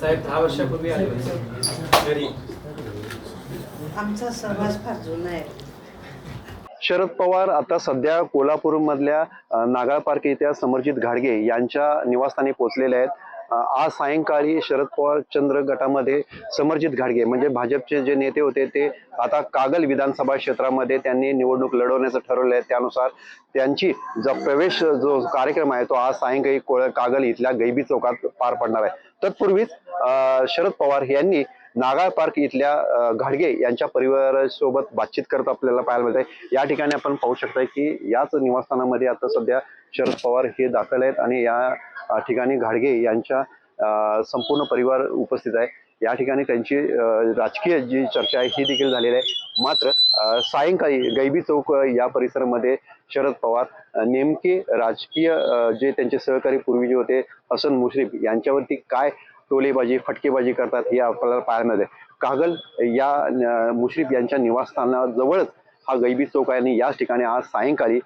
साहेब दहा वर्षापूर्वी आले. होते घरी. आमचा सहवास फार जुना आहे. शरद पवार आता सध्या कोल्हापूरमधल्या अ, नागाळ पार्क येथील समरजित घाडगे यांच्या निवासस्थानी पोहोचलेले आहेत. आज सायंकाळी शरद पवार चंद्र गटामध्ये समरजित घाडगे म्हणजे भाजपचे जे नेते होते ते आता कागल विधानसभा क्षेत्रामध्ये त्यांनी निवडणूक लढवण्याचं ठरवलं आहे. त्यानुसार त्यांची जो प्रवेश जो कार्यक्रम आहे तो आज सायंकाळी कोळ- कागल इथल्या गैबी चौकात पार पडणार आहे. तत्पूर्वीच शरद पवार यांनी नागाळ पार्क इथल्या घाडगे यांच्या परिवारासोबत बातचीत करत आपल्याला पाहायला मिळत आहे. या ठिकाणी आपण पाहू शकता की याच निवासस्थानामध्ये आता सध्या शरद पवार हे दाखल आहेत आणि या ठिकाणी घाडगे यांच्या संपूर्ण परिवार उपस्थित आहे. या ठिकाणी त्यांची राजकीय जी चर्चा आहे ही देखील झालेली आहे. मात्र सायंकाळी गैबी चौक या परिसरामध्ये शरद पवार नेमके राजकीय जे त्यांचे सहकारी पूर्वी जे होते हसन मुश्रीफ यांच्यावरती काय टोलेबाजी फटकेबाजी करतात हे आपल्याला पाहायला मिळते. कागल या मुश्रीफ यांच्या निवासस्थानाजवळच हा गैबी चौक आहे आणि याच ठिकाणी आज सायंकाळी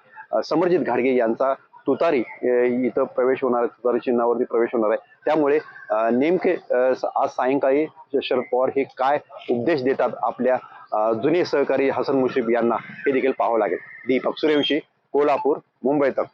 समरजित घाडगे यांचा तुतारी इथं प्रवेश होणार आहे. तुतारी चिन्हावरती प्रवेश होणार आहे. त्यामुळे नेमके आज सायंकाळी शरद पवार हे काय उपदेश देतात आपल्या जुने सहकारी हसन मुश्रीफ यांना हे देखील पाहावं लागेल. दीपक सूर्यवंशी कोल्हापूर मुंबई तक.